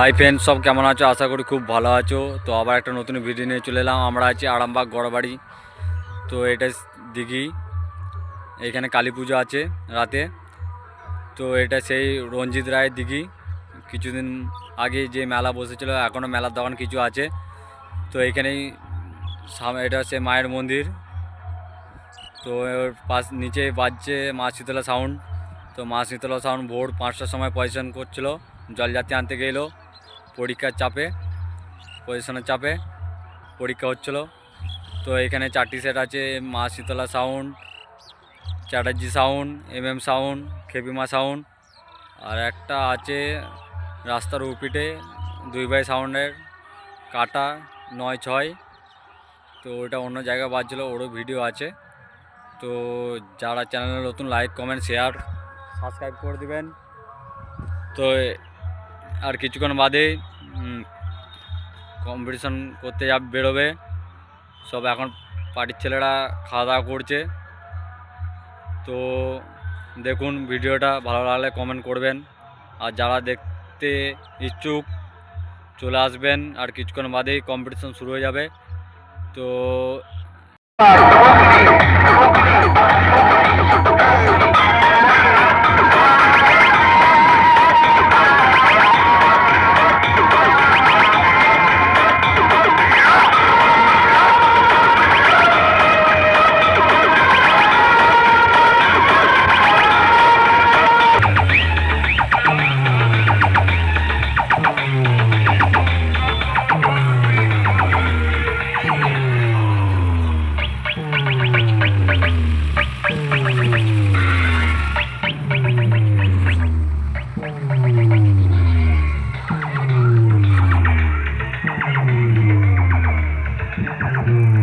Hi friend সব কেমন আছো? আশা করি খুব ভালো আছো। তো আবার একটা নতুন ভিডিও নিয়ে চলে এলাম। আমরা আছি আরামবাগ গড়বাড়ি। তো এটা দিঘি। এখানে কালী পুজো আছে রাতে। তো এটা সেই রঞ্জিত রায়ের দিঘি। কিছুদিন আগে যে মেলা বসেছিল এখনও মেলার দোকান কিছু আছে। তো এখানেই এটা সে মায়ের মন্দির। তো ওর পাশ নিচে বাজছে মা শীতলা সাউন্ড তো মা শীতলা সাউন্ড ভোর পাঁচটার সময় পজিশন করছিল। জলযাত্রী আনতে গেলো। পরীক্ষার চাপে পজিশনের চাপে পরীক্ষা হচ্ছিল। তো এখানে চারটি সেট আছে, মা Sitala sound Chatterjee sound M M sound Khepima sound আর একটা আছে রাস্তার উপিটে দুই বাই সাউন্ডের কাটা নয় ছয়। তো ওটা অন্য জায়গায় বাজছিল ওরও ভিডিও আছে। তো যারা চ্যানেলে নতুন লাইক কমেন্ট শেয়ার সাবস্ক্রাইব করে দিবেন। তো আর কিছুক্ষণ বাদে কম্পিটিশন করতে যা বেরোবে, সব এখন পার্টির ছেলেরা খাওয়া দাওয়া করছে। তো দেখুন ভিডিওটা ভালো লাগলে কমেন্ট করবেন। আর যারা দেখতে ইচ্ছুক, চলে আসবেন। আর কিছুক্ষণ বাদেই কম্পিটিশন শুরু হয়ে যাবে। তো! Mm.